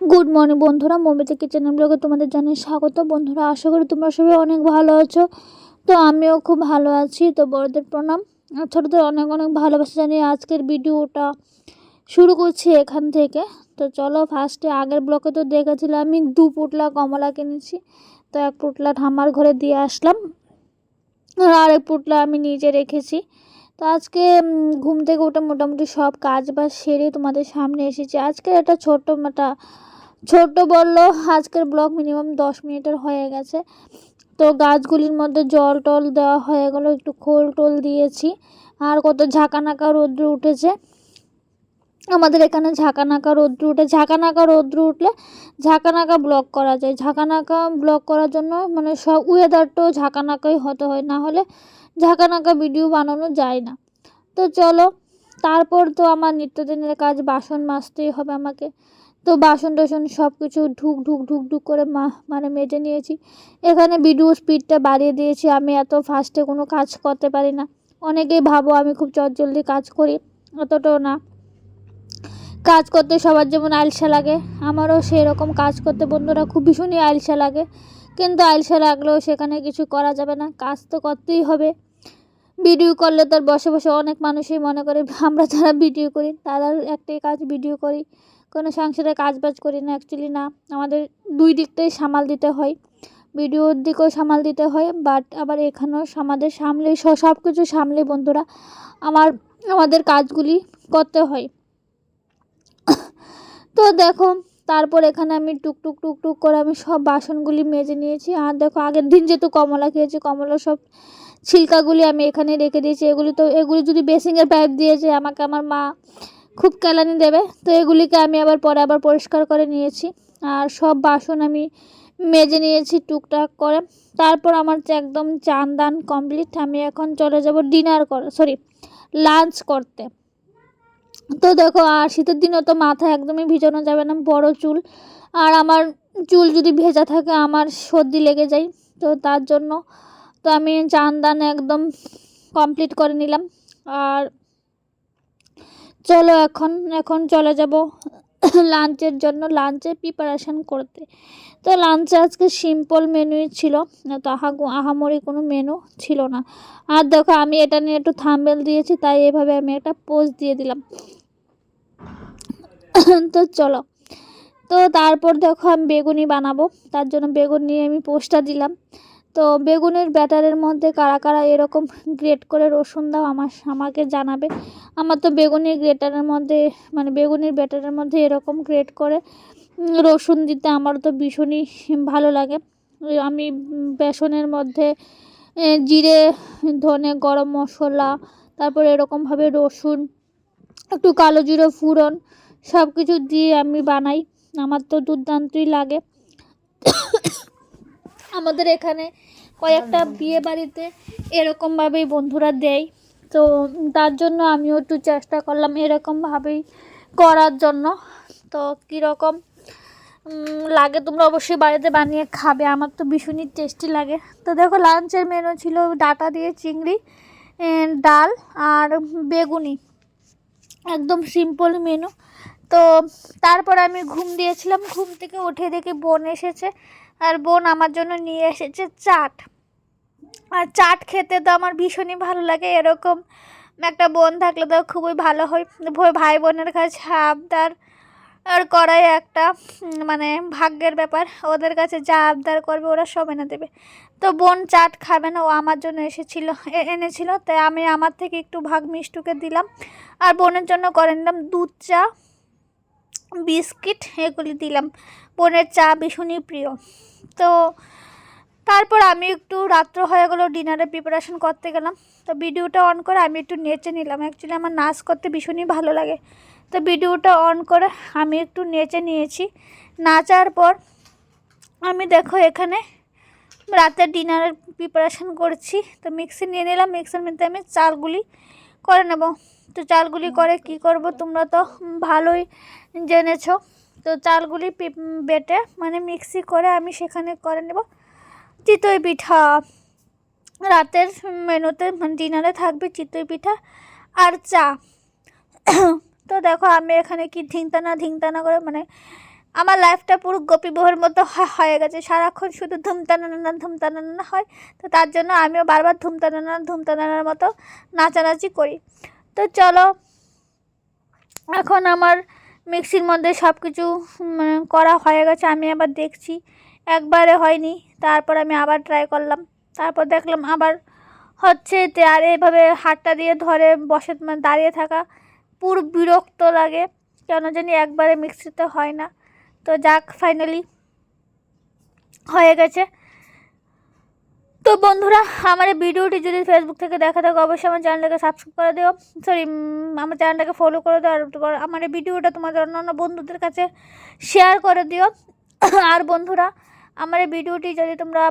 Good morning বন্ধুরা। Momita kitchen ব্লগে তোমাদের জানাই স্বাগত। বন্ধুরা, আশা করি তোমরা সবাই অনেক ভালো আছো। তো আমিও খুব ভালো আছি। তো বড়দের প্রণাম। আর ছোটোদের অনেক অনেক ভালোবাসা জানিয়ে আজকের ভিডিওটা শুরু করছি এখান থেকে। তো চলো ফার্স্টে আগের ব্লকে তো দেখেছিলাম আমি দু পুটলা কমলা কিনেছি। তো এক পুটলা ঠামার ঘরে দিয়ে আসলাম। আর আরেক পুটলা আমি নিজে রেখেছি। তো আজকে ঘুম থেকে উঠে মোটামুটি সব কাজ বাজ সেরে তোমাদের সামনে এসেছি। আজকে একটা ছোট্ট একটা ছোট্ট বলল, আজকের ব্লগ মিনিমাম দশ মিনিটের হয়ে গেছে। তো গাছগুলির মধ্যে জল টল দেওয়া হয়ে গেলো, একটু খোল টোল দিয়েছি। আর কত ঝাঁকানাকা রৌদ্র উঠেছে। আমাদের এখানে ঝাঁকানাকা রৌদ্র উঠে, ঝাঁকানাকা রৌদ্র উঠলে ঝাঁকানাকা ব্লক করা যায়। ঝাঁকানাকা ব্লক করার জন্য মানে সব ওয়েদারটাও ঝাঁকানাকাই হতে হয়, না হলে ঝাঁকানাকা ভিডিও বানানো যায় না। তো চলো, তারপর তো আমার নিত্যদিনের কাজ বাসন মাজতেই হবে আমাকে। তো বাসন টাসন সব কিছু ঢুক ঢুক ঢুক ঢুক করে মা মানে মেজে নিয়েছি। এখানে ভিডিও স্পিডটা বাড়িয়ে দিয়েছি। আমি এত ফাস্টে কোনো কাজ করতে পারি না। অনেকেই ভাবো আমি খুব চটজলদি কাজ করি, অতটাও না। কাজ করতে সবার যেমন আলসা লাগে, আমারও সেই রকম কাজ করতে বন্ধুরা খুব ভীষণই আলসা লাগে। কিন্তু আলসা লাগলেও সেখানে কিছু করা যাবে না, কাজ তো করতেই হবে। ভিডিও করলে তার বসে বসে অনেক মানুষই মনে করে, আমরা যারা ভিডিও করি তারা একটাই কাজ ভিডিও করি। কোনো সংসারে কাজ বাজ করি না অ্যাকচুয়ালি না। আমাদের দুই দিকটাই সামাল দিতে হয়। ভিডিওর দিকেও সামাল দিতে হয় বাট আবার এখানেও আমাদের সামলে সব কিছু সামলে বন্ধুরা, আমার, আমাদের কাজগুলি করতে হয়। তো দেখো, তারপর এখানে আমি টুকটুক টুকটুক করে আমি সব বাসনগুলি মেজে নিয়েছি। আর দেখো, আগের দিন যেহেতু কমলা খেয়েছি, কমলা সব ছিলকাগুলি আমি এখানে রেখে দিয়েছি। এগুলি তো, এগুলি যদি বেসিংয়ের পাইপ দিয়েছে আমাকে আমার মা খুব কেলানি দেবে। তো এগুলিকে আমি আবার পরে আবার পরিষ্কার করে নিয়েছি। আর সব বাসন আমি মেজে নিয়েছি টুকটাক করে। তারপর আমার একদম চান দান কমপ্লিট আমি এখন চলে যাব ডিনার কর সরি লাঞ্চ করতে। তো দেখো, আর শীতের দিনে তো মাথা একদমই ভিজানো যাবে না, বড় চুল। আর আমার চুল যদি ভেজা থাকে, আমার সর্দি লেগে যায়। তো তার জন্য তো আমি চান দান একদম কমপ্লিট করে নিলাম। আর চলো এখন এখন চলে যাব লাঞ্চের জন্য, লাঞ্চের প্রিপারেশান করতে। তো লাঞ্চে আজকে সিম্পল মেনুই ছিল, তো আহা আহামরি কোনো মেনু ছিল না। আর দেখো আমি এটা নিয়ে একটু থাম্বেল দিয়েছি, তাই এভাবে আমি একটা পোজ দিয়ে দিলাম। তো চলো। তো তারপর দেখো আমি বেগুনি বানাবো, তার জন্য বেগুন নিয়ে আমি পোস্টটা দিলাম। তো বেগুনের ব্যাটারের মধ্যে কারা কারা এরকম গ্রেট করে রসুন দাও আমার, আমাকে জানাবে। আমার তো বেগুনের গ্রেটারের মধ্যে মানে বেগুনের ব্যাটারের মধ্যে এরকম গ্রেট করে রসুন দিতে আমার তো ভীষণই ভালো লাগে। আমি বেসনের মধ্যে জিরে, ধনে, গরম মশলা, তারপর এরকমভাবে রসুন, একটু কালো জিরে ফুরন সব কিছু দিয়ে আমি বানাই। আমার তো দুর্দান্তই লাগে। আমাদের এখানে কয়েকটা বিয়ে বাড়িতে এরকমভাবেই বন্ধুরা দেয়। তো তার জন্য আমিও একটু চেষ্টা করলাম এরকমভাবেই করার জন্য। তো কীরকম লাগে তোমরা অবশ্যই বাড়িতে বানিয়ে খাবে, আমার তো ভীষণই টেস্টি লাগে। তো দেখো লাঞ্চের মেনু ছিল ডাটা দিয়ে চিংড়ি ডাল আর বেগুনি। একদম সিম্পল মেনু তো তারপর আমি ঘুম দিয়েছিলাম, ঘুম থেকে উঠে দেখি বোন এসেছে। আর বোন আমার জন্য নিয়ে এসেছে চাট। আর চাট খেতে তো আমার ভীষণই ভালো লাগে, এরকম একটা বোন থাকলে তো খুবই ভালো হয়। ভাই বোনের কাছে আবদার, আর করাই একটা মানে ভাগ্যের ব্যাপার। ওদের কাছে যা আবদার করবে ওরা সব এনে দেবে। তো বোন চাট খাবে না, ও আমার জন্য এসেছিল এনেছিল, তাই আমি আমার থেকে একটু ভাগ মিষ্টুকে দিলাম। আর বোনের জন্য করে নিলাম দুধ চা, বিস্কিট, এগুলি দিলাম। বোনের চা ভীষণই প্রিয়। তো তারপর আমি একটু রাত্র হয়ে গেলো, ডিনারের প্রিপারেশন করতে গেলাম। তো ভিডিওটা অন করে আমি একটু নেচে নিলাম। অ্যাকচুয়ালি আমার নাচ করতে ভীষণই ভালো লাগে। তো ভিডিওটা অন করে আমি একটু নেচে নিয়েছি। নাচার পর আমি দেখো এখানে রাতের ডিনারের প্রিপারেশন করছি। তো মিক্সি নিয়ে নিলাম। মিক্সির মধ্যে আমি চালগুলি করে নেব। তো চালগুলি করে কি করব তোমরা তো ভালোই জেনেছো। তো চালগুলি বেটে মানে মিক্সি করে আমি সেখানে করে নেব। চিতই পিঠা। রাতের মেনুতে মানে ডিনারে থাকবে চিতই পিঠা আর চা। তো দেখো আমি এখানে কি ধিংতানা ধিংতানা করে মানে আমার লাইফটা পুরো গোপী বউয়ের মতো হয়ে গেছে। সারাক্ষণ শুধু ধুমতানানা ধুমতানানা হয়। তো তার জন্য আমিও বারবার ধুমতানানা ধুমতানানার মতো নাচানাচি করি। তো চলো, এখন আমার মিক্সির মধ্যে সব কিছু মানে করা হয়ে গেছে, আমি আবার দেখছি। একবারে হয়নি, তারপর আমি আবার ট্রাই করলাম। তারপর দেখলাম আবার হচ্ছে তে আর এইভাবে হাতটা দিয়ে ধরে বসে মানে দাঁড়িয়ে থাকা পুরো বিরক্ত লাগে। কেন জানি একবারে মিক্সিতে হয় না। তো যাক ফাইনালি হয়ে গেছে। তো বন্ধুরা, আমার ভিডিওটি যদি ফেসবুক থেকে দেখা থাকো, অবশ্যই আমার চ্যানেলটাকে সাবস্ক্রাইব করে দিও। সরি আমার চ্যানেলটাকে ফলো করে দিও, আর তোমার, আমার ভিডিওটা তোমাদের অন্যান্য বন্ধুদের কাছে শেয়ার করে দিও। আর বন্ধুরা, আমার এই ভিডিওটি যদি তোমরা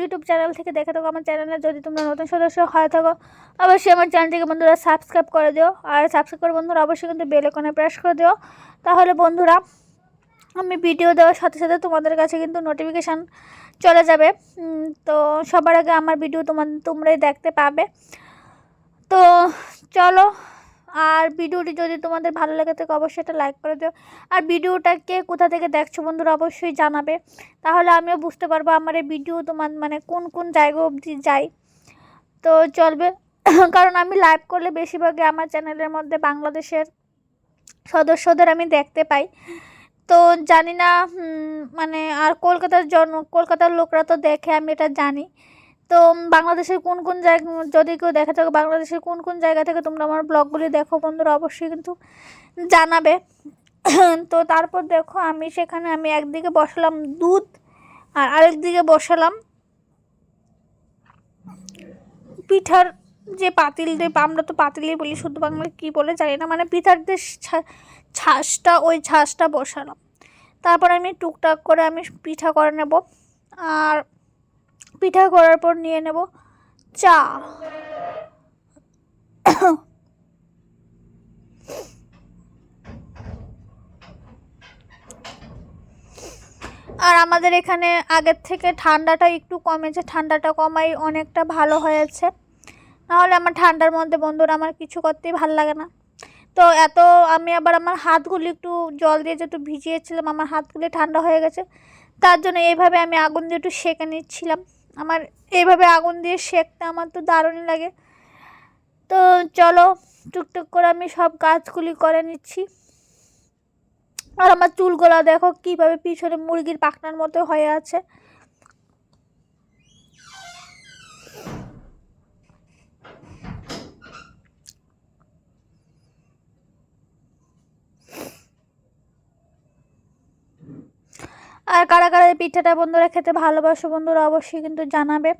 ইউটিউব চ্যানেল থেকে দেখে থাকো, আমার চ্যানেলে যদি তোমরা নতুন সদস্য হয়ে থাকো, অবশ্যই আমার চ্যানেলটিকে বন্ধুরা সাবস্ক্রাইব করে দিও। আর সাবস্ক্রাইব করে বন্ধুরা, অবশ্যই কিন্তু বেল আইকনে প্রেস করে দিও। তাহলে বন্ধুরা আমি ভিডিও দেওয়ার সাথে সাথে তোমাদের কাছে কিন্তু নোটিফিকেশান চলে যাবে। তো সবার আগে আমার ভিডিও তোমার তোমরাই দেখতে পাবে। তো চলো, আর ভিডিওটি যদি তোমাদের ভালো লাগে থাকে অবশ্যই একটা লাইক করে দিও। আর ভিডিওটাকে কোথা থেকে দেখছ বন্ধুরা অবশ্যই জানাবে। তাহলে আমিও বুঝতে পারব আমার এই ভিডিও তোমার মানে কোন কোন জায়গা অবধি যাই। তো চলবে। কারণ আমি লাইভ করলে বেশিরভাগই আমার চ্যানেলের মধ্যে বাংলাদেশের সদস্যদের আমি দেখতে পাই। তো জানি না মানে আর কলকাতার জন, কলকাতার লোকরা তো দেখে, আমি এটা জানি। তো বাংলাদেশের কোন কোন জায়গা, যদি কেউ দেখে থাকো, বাংলাদেশের কোন কোন জায়গা থেকে তোমরা আমার ব্লগগুলি দেখো, বন্ধুরা অবশ্যই কিন্তু জানাবে। তো তারপর দেখো, আমি সেখানে আমি একদিকে বসালাম দুধ, আর আরেক দিকে বসালাম পিঠার যে পাতিল আমরা তো পাতিলই বলি শুধু বাংলা কী বলে জানি না মানে পিঠার যে ছাঁচটা, ওই ছাঁচটা বসালাম। তারপর আমি টুকটাক করে আমি পিঠা করে নেব। আর পিঠা করার পর নিয়ে নেব চা। আর আমাদের এখানে আগের থেকে ঠান্ডাটা একটু কমেছে, ঠান্ডাটা কমাই অনেকটা ভালো হয়েছে। নাহলে আমার ঠান্ডার মধ্যে বন্ধুরা আমার কিছু করতেই ভালো লাগে না। তো এত আমি আবার আমার হাতগুলি একটু জল দিয়ে যেহেতু ভিজিয়েছিলাম, আমার হাতগুলি ঠান্ডা হয়ে গেছে, তার জন্য এইভাবে আমি আগুন দিয়ে একটু সেঁকে নিচ্ছিলাম। আমার এইভাবে আগুন দিয়ে সেঁকতে আমার তো দারুণই লাগে। তো চলো, টুকটুক করে আমি সব কাজগুলি করে নিচ্ছি। আর আমার চুলগুলো দেখো কীভাবে পিছনে মুরগির পাখনার মতো হয়ে আছে। আর কারা কারা এই পিঠাটা বন্ধুরা খেতে ভালোবাসো বন্ধুরা অবশ্যই কিন্তু জানাবে।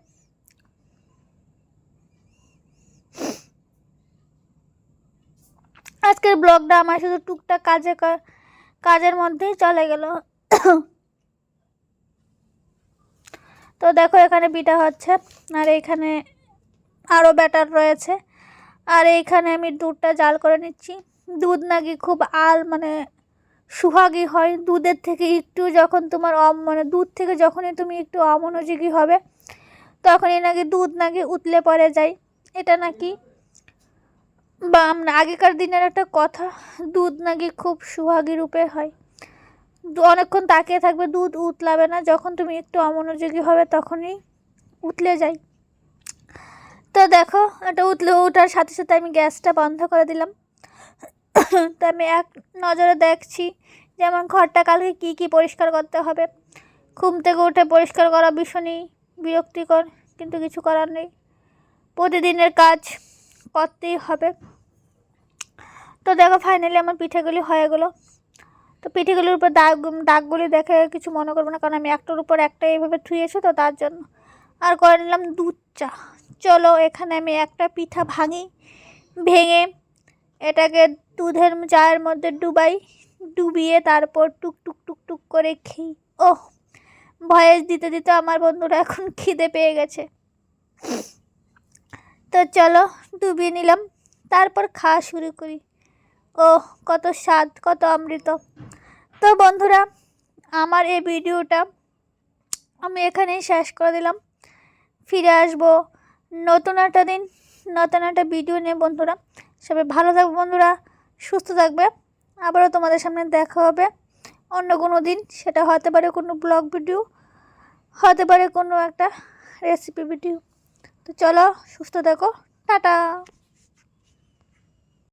আজকের ব্লগটা আমার শুধু টুকটাক কাজে কাজের মধ্যেই চলে গেল। তো দেখো এখানে পিঠা হচ্ছে, আর এইখানে আরও ব্যাটার রয়েছে। আর এইখানে আমি দুধটা জাল করে নিচ্ছি। দুধ নাকি খুব আল মানে সুহাগী হয় দুধের থেকে একটু যখন তোমার অম মানে দুধ থেকে যখনই তুমি একটু অমনোযোগী হবে, তখনই নাকি দুধ নাকি উতলে পড়ে যায়। এটা নাকি? বা আমরা আগেকার দিনের একটা কথা, দুধ নাকি খুব সুহাগী রূপে হয়। অনেকক্ষণ তাকিয়ে থাকবে, দুধ উতলাবে না। যখন তুমি একটু অমনোযোগী হবে, তখনই উতলে যায়। তো দেখো, এটা উতলে ওঠার সাথে সাথে আমি গ্যাসটা বন্ধ করে দিলাম। তো আমি এক নজরে দেখছি যে আমার ঘরটা কালকে কী কী পরিষ্কার করতে হবে। ঘুম থেকে উঠে পরিষ্কার করা ভীষণই বিরক্তিকর, কিন্তু কিছু করার নেই। প্রতিদিনের কাজ করতেই হবে। তো দেখো ফাইনালি আমার পিঠেগুলি হয়ে গেলো। তো পিঠেগুলির উপর দাগ, দাগগুলি দেখে কিছু মনে করব না, কারণ আমি একটার উপর একটা এইভাবে থুয়েছি তো তার জন্য। আর করে নিলাম দুধ চা। চলো এখানে আমি একটা পিঠা ভাঙি, ভেঙে এটাকে দুধের চায়ের মধ্যে ডুবাই, ডুবিয়ে তারপর টুক টুক টুক টুক করে খেই। ওহ, ভয়েস দিতে দিতে আমার বন্ধুরা এখন খিদে পেয়ে গেছে। তো চলো, ডুবিয়ে নিলাম, তারপর খাওয়া শুরু করি। ও কত স্বাদ, কত অমৃত। তো বন্ধুরা, আমার এই ভিডিওটা আমি এখানেই শেষ করে দিলাম। ফিরে আসব নতুন একটা দিন, নতুন একটা ভিডিও নিয়ে বন্ধুরা। সবাই ভালো থাকবে বন্ধুরা, সুস্থ থাকবে। আবারও তোমাদের সামনে দেখা হবে অন্য কোনো দিন। সেটা হতে পারে কোনো ব্লগ ভিডিও, হতে পারে কোনো একটা রেসিপি ভিডিও। তো চলো, সুস্থ থাকো। টাটা।